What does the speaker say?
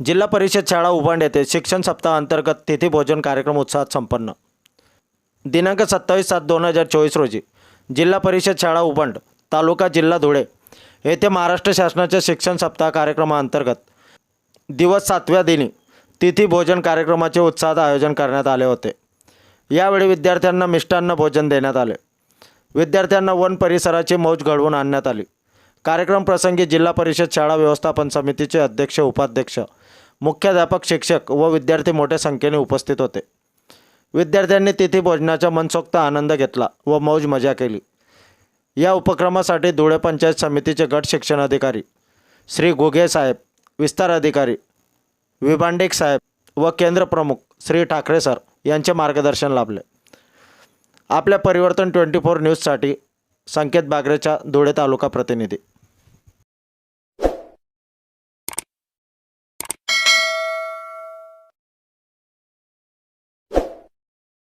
जिल्हा परिषद शाळा उभांड येथे शिक्षण सप्ताहांतर्गत तिथी भोजन कार्यक्रम उत्साहात संपन्न. दिनांक सत्तावीस सात दोन हजार चोवीस रोजी जिल्हा परिषद शाळा उभांड तालुका जिल्हा धुळे येथे महाराष्ट्र शासनाच्या शिक्षण सप्ताह कार्यक्रमाअंतर्गत दिवस सातव्या दिनी तिथी भोजन कार्यक्रमाचे उत्साहात आयोजन करण्यात आले होते. यावेळी विद्यार्थ्यांना मिष्टान्न भोजन देण्यात आले. विद्यार्थ्यांना वन परिसराची मौज घडवून आणण्यात आली. कार्यक्रम प्रसंगी जिल्हा परिषद शाळा व्यवस्थापन समितीचे अध्यक्ष उपाध्यक्ष मुख्याध्यापक शिक्षक व विद्यार्थी मोठ्या संख्येने उपस्थित होते. विद्यार्थ्यांनी तिथी भोजनाचा मनसोक्त आनंद घेतला व मौज मजा केली. या उपक्रमासाठी धुळे पंचायत समितीचे गट शिक्षण अधिकारी श्री घुगे साहेब विस्तार अधिकारी विभांडिक साहेब व केंद्र प्रमुख श्री ठाकरे सर यांचे मार्गदर्शन लाभले. आपल्या परिवर्तन ट्वेंटी फोर न्यूजसाठी संकेत बागरेचा धुळे तालुका प्रतिनिधी.